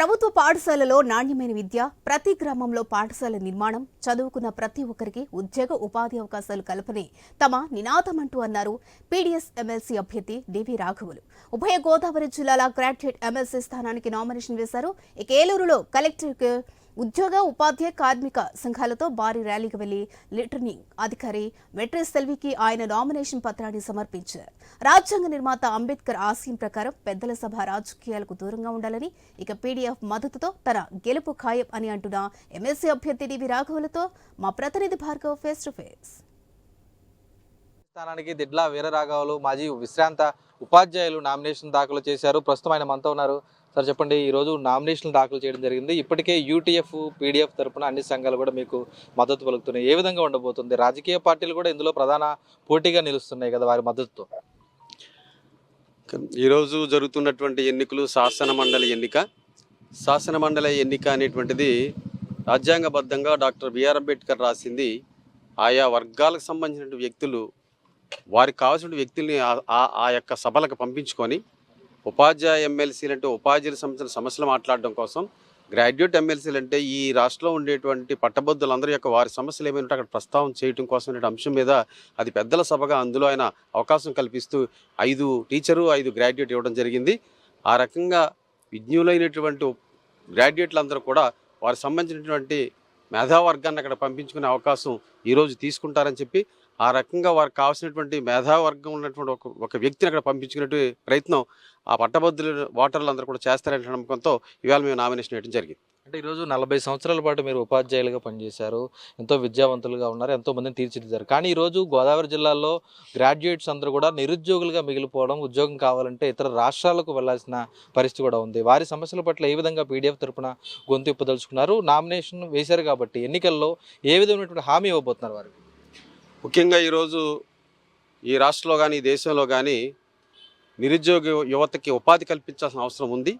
ప్రభుత్వ పాఠశాలలో నాణ్యమైన విద్య ప్రతి గ్రామంలో పాఠశాల నిర్మాణం చదువుకున్న ప్రతి ఒక్కరికి ఉద్యోగ ఉపాధి అవకాశాలు కల్పనే తమ నినాదమంటూ అన్నారు పీడీఎస్ ఎమ్మెల్సీ అభ్యర్థి డివి రాఘవులు. ఉభయ గోదావరి జిల్లాల గ్రాడ్యుయేట్ ఎమ్మెల్సీ స్థానానికి నామినేషన్ వేశారు. ఇక ఏలూరులో కలెక్టర్ ఉద్యోగ ఉపాధ్యాయ కార్మిక సంఘాలతో భారీ ర్యాలీకి వెళ్ళి లిటర్నింగ్ అధికారి వెట్రీ సెల్వికి ఆయన నామినేషన్ పత్రాన్ని సమర్పించారు. రాజ్యాంగ నిర్మాత అంబేద్కర్ ఆశయం ప్రకారం పెద్దల సభ రాజకీయాలకు దూరంగా ఉండాలని ఇక పీడీఎఫ్ మద్దతుతో తన గెలుపు ఖాయం అని అంటున్న ఎమ్మెల్సీ అభ్యర్థి డివి రాఘవులతో మా ప్రతినిధి భార్గవ్ ఫేస్ టు ఫేస్. స్థానానికి దిడ్లా వీరరాఘవులు మాజీ విశ్రాంత ఉపాధ్యాయులు నామినేషన్ దాఖలు చేశారు. ప్రస్తుతం ఆయన మనతో ఉన్నారు. సార్ చెప్పండి ఈరోజు నామినేషన్లు దాఖలు చేయడం జరిగింది. ఇప్పటికే యూటీఎఫ్ పీడీఎఫ్ తరఫున అన్ని సంఘాలు కూడా మీకు మద్దతు పలుకుతున్నాయి. ఏ విధంగా ఉండబోతుంది? రాజకీయ పార్టీలు కూడా ఇందులో ప్రధాన పోటీగా నిలుస్తున్నాయి కదా వారి మద్దతుతో. ఈరోజు జరుగుతున్నటువంటి ఎన్నికలు శాసన మండలి ఎన్నిక. శాసన మండలి ఎన్నిక అనేటువంటిది రాజ్యాంగబద్ధంగా డాక్టర్ బిఆర్ అంబేద్కర్ రాసింది. ఆయా వర్గాలకు సంబంధించిన వ్యక్తులు వారికి కావాల్సిన వ్యక్తుల్ని ఆ- ఆ యొక్క సభలకు పంపించుకొని ఉపాధ్యాయ ఎమ్మెల్సీలు అంటే ఉపాధ్యాయుల సంబంధించిన సమస్యలు మాట్లాడడం కోసం గ్రాడ్యుయేట్ ఎమ్మెల్సీలు అంటే ఈ రాష్ట్రంలో ఉండేటువంటి పట్టబద్ధులందరి యొక్క వారి సమస్యలు ఏమైనా ఉంటే అక్కడ ప్రస్తావన చేయడం కోసం అంశం మీద అది పెద్దల సభగా అందులో ఆయన అవకాశం కల్పిస్తూ ఐదు టీచరు ఐదు గ్రాడ్యుయేట్ ఇవ్వడం జరిగింది. ఆ రకంగా విజ్ఞులైనటువంటి గ్రాడ్యుయేట్లందరూ కూడా వారికి సంబంధించినటువంటి మేధావర్గాన్ని అక్కడ పంపించుకునే అవకాశం ఈరోజు తీసుకుంటారని చెప్పి ఆ రకంగా వారికి కావాల్సినటువంటి మేధావర్గం ఉన్నటువంటి ఒక ఒక వ్యక్తిని అక్కడ పంపించుకునే ప్రయత్నం ఆ పట్టభద్రులు ఓటర్లు అందరూ కూడా చేస్తారనే నమ్మకంతో ఇవాళ మేము నామినేషన్ వేయడం జరిగింది. అంటే ఈరోజు నలభై సంవత్సరాల పాటు మీరు ఉపాధ్యాయులుగా పనిచేశారు ఎంతో విద్యావంతులుగా ఉన్నారు ఎంతో మందిని తీర్చిదిద్దారు. కానీ ఈరోజు గోదావరి జిల్లాలో గ్రాడ్యుయేట్స్ అందరూ కూడా నిరుద్యోగులుగా మిగిలిపోవడం ఉద్యోగం కావాలంటే ఇతర రాష్ట్రాలకు వెళ్ళాల్సిన పరిస్థితి కూడా ఉంది. వారి సమస్యల పట్ల ఏ విధంగా పీడీఎఫ్ తరపున గొంతు ఇప్పదలుచుకున్నారు? నామినేషన్ వేశారు కాబట్టి ఎన్నికల్లో ఏ విధమైనటువంటి హామీ ఇవ్వబోతున్నారు వారికి? ముఖ్యంగా ఈరోజు ఈ రాష్ట్రంలో కానీ ఈ దేశంలో కానీ నిరుద్యోగ యువతకి ఉపాధి కల్పించాల్సిన అవసరం ఉంది.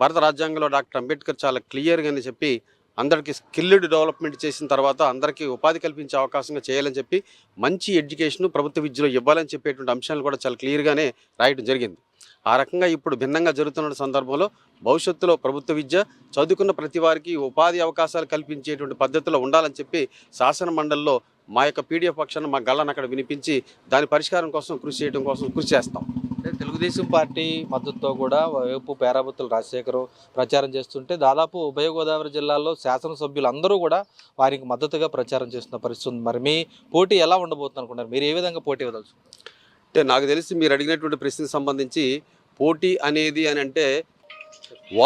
భారత రాజ్యాంగంలో డాక్టర్ అంబేద్కర్ చాలా క్లియర్గానే చెప్పి అందరికీ స్కిల్డ్ డెవలప్మెంట్ చేసిన తర్వాత అందరికీ ఉపాధి కల్పించే అవకాశంగా చేయాలని చెప్పి మంచి ఎడ్యుకేషన్ ప్రభుత్వ విద్యలో ఇవ్వాలని చెప్పేటువంటి అంశాలు కూడా చాలా క్లియర్గానే రాయడం జరిగింది. ఆ రకంగా ఇప్పుడు భిన్నంగా జరుగుతున్న సందర్భంలో భవిష్యత్తులో ప్రభుత్వ విద్య చదువుకున్న ప్రతి వారికి ఉపాధి అవకాశాలు కల్పించేటువంటి పద్ధతిలో ఉండాలని చెప్పి శాసన మండలిలో మా యొక్క పీడిఎఫ్ పక్షాన మా గళ్ళను అక్కడ వినిపించి దాని పరిష్కారం కోసం కృషి చేయడం కోసం కృషి చేస్తాం. అంటే తెలుగుదేశం పార్టీ మద్దతుతో కూడా వైపు పేరాబత్తులు రాజశేఖర్ ప్రచారం చేస్తుంటే దాదాపు ఉభయ గోదావరి జిల్లాలో శాసనసభ్యులు అందరూ కూడా వారికి మద్దతుగా ప్రచారం చేస్తున్న పరిస్థితి ఉంది. మరి మీ పోటీ ఎలా ఉండబోతుంది అనుకున్నారు మీరు ఏ విధంగా పోటీ ఇవ్వదలుచు అంటే నాకు తెలిసి మీరు అడిగినటువంటి ప్రశ్నకు సంబంధించి పోటీ అనేది అని అంటే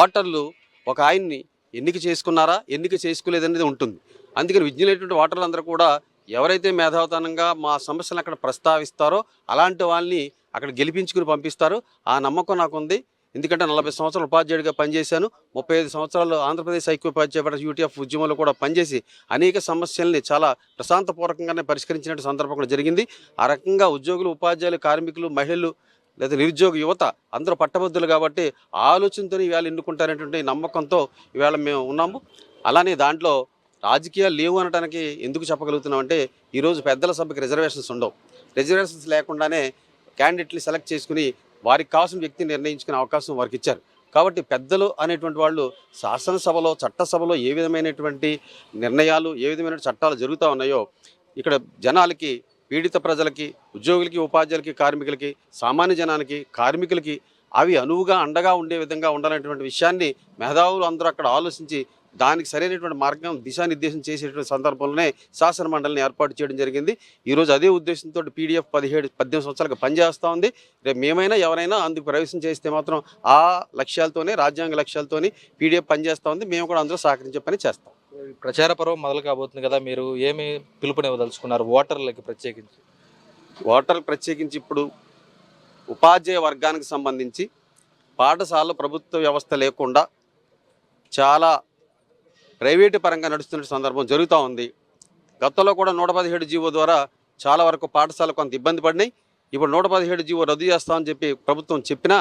ఓటర్లు ఒక ఆయన్ని ఎన్నిక చేసుకున్నారా ఎన్నిక చేసుకోలేదనేది ఉంటుంది. అందుకని విజ్ఞులైనటువంటి ఓటర్లు అందరూ కూడా ఎవరైతే మేధావతనంగా మా సమస్యలను అక్కడ ప్రస్తావిస్తారో అలాంటి వాళ్ళని అక్కడ గెలిపించుకుని పంపిస్తారు. ఆ నమ్మకం నాకు ఉంది ఎందుకంటే నలభై సంవత్సరాలు ఉపాధ్యాయుడిగా పనిచేశాను. ముప్పై ఐదు సంవత్సరాలు ఆంధ్రప్రదేశ్ ఐక్యోపాధ్యాయ యూటీఎఫ్ ఉద్యమంలో కూడా పనిచేసి అనేక సమస్యల్ని చాలా ప్రశాంతపూర్వకంగానే పరిష్కరించినట్టు సందర్భం కూడా జరిగింది. ఆ రకంగా ఉద్యోగులు ఉపాధ్యాయులు కార్మికులు మహిళలు లేదా నిరుద్యోగ యువత అందరూ పట్టబద్ధులు కాబట్టి ఆలోచనతో ఇవాళ ఎన్నుకుంటారనేటువంటి నమ్మకంతో ఇవాళ మేము ఉన్నాము. అలానే దాంట్లో రాజకీయాలు లేవు అనడానికి ఎందుకు చెప్పగలుగుతున్నాం అంటే ఈరోజు పెద్దల సభకి రిజర్వేషన్స్ ఉండవు. రిజర్వేషన్స్ లేకుండానే క్యాండిడేట్ని సెలెక్ట్ చేసుకుని వారికి కావాల్సిన వ్యక్తిని నిర్ణయించుకునే అవకాశం వారికి ఇచ్చారు. కాబట్టి పెద్దలు అనేటువంటి వాళ్ళు శాసనసభలో చట్టసభలో ఏ విధమైనటువంటి నిర్ణయాలు ఏ విధమైన చట్టాలు జరుగుతూ ఉన్నాయో ఇక్కడ జనాలకి పీడిత ప్రజలకి ఉద్యోగులకి ఉపాధ్యాయులకి కార్మికులకి సామాన్య జనానికి కార్మికులకి అవి అనువుగా అండగా ఉండే విధంగా ఉండాలనేటువంటి విషయాన్ని మేధావులు అందరూ అక్కడ ఆలోచించి దానికి సరైనటువంటి మార్గం దిశానిర్దేశం చేసేటువంటి సందర్భంలోనే శాసన మండలిని ఏర్పాటు చేయడం జరిగింది. ఈరోజు అదే ఉద్దేశంతో పీడిఎఫ్ పదిహేడు పద్దెనిమిది సంవత్సరాలకు పనిచేస్తూ ఉంది. రేపు మేమైనా ఎవరైనా అందుకు ప్రవేశం చేస్తే మాత్రం ఆ లక్ష్యాలతోనే రాజ్యాంగ లక్ష్యాలతోని పీడిఎఫ్ పనిచేస్తూ ఉంది. మేము కూడా అందులో సహకరించే పని చేస్తాం. ప్రచార పర్వం మొదలు కాబోతుంది కదా మీరు ఏమి పిలుపునివ్వదలుచుకున్నారు? ఓటర్లకి ప్రత్యేకించి. ఓటర్లు ప్రత్యేకించి ఇప్పుడు ఉపాధ్యాయ వర్గానికి సంబంధించి పాఠశాల ప్రభుత్వ వ్యవస్థ లేకుండా చాలా ప్రైవేటు పరంగా నడుస్తున్న సందర్భం జరుగుతూ ఉంది. గతంలో కూడా నూట పదిహేడు జీవో ద్వారా చాలా వరకు పాఠశాలకు కొంత ఇబ్బంది పడినాయి. ఇప్పుడు నూట పదిహేడు జీవో రద్దు చేస్తామని చెప్పి ప్రభుత్వం చెప్పినా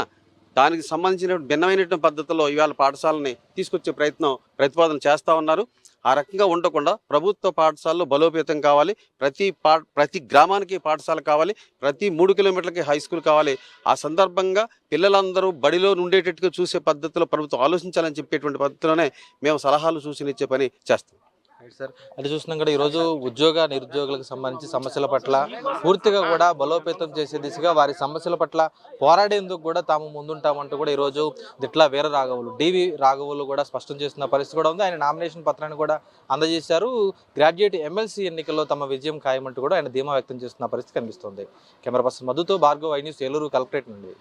దానికి సంబంధించిన భిన్నమైనటువంటి పద్ధతిలో ఇవాళ పాఠశాలని తీసుకొచ్చే ప్రయత్నం ప్రతిపాదన చేస్తూ ఉన్నారు. ఆ రకంగా ఉండకుండా ప్రభుత్వ పాఠశాలలు బలోపేతం కావాలి. ప్రతి పా ప్రతి గ్రామానికి పాఠశాల కావాలి. ప్రతి మూడు కిలోమీటర్లకి హై స్కూల్ కావాలి. ఆ సందర్భంగా పిల్లలందరూ బడిలో ఉండేటట్టుగా చూసే పద్ధతిలో ప్రభుత్వం ఆలోచించాలని చెప్పేటువంటి పద్ధతిలోనే మేము సలహాలు సూచనలు ఇచ్చే పని చేస్తాం సార్. అది చూస్తున్నాం కూడా ఈరోజు ఉద్యోగ నిరుద్యోగులకు సంబంధించి సమస్యల పట్ల పూర్తిగా కూడా బలోపేతం చేసే దిశగా వారి సమస్యల పట్ల పోరాడేందుకు కూడా తాము ముందుంటామంటూ కూడా ఈరోజు దిట్లా వీర రాఘవులు డివి రాఘవులు కూడా స్పష్టం చేస్తున్న పరిస్థితి కూడా ఉంది. ఆయన నామినేషన్ పత్రాన్ని కూడా అందజేశారు. గ్రాడ్యుయేట్ ఎమ్మెల్సీ ఎన్నికల్లో తమ విజయం ఖాయమంటూ కూడా ఆయన ధీమా వ్యక్తం చేస్తున్న పరిస్థితి కనిపిస్తుంది. Camera person మధుతో Bhargav I news Eluru collectorate నుండి.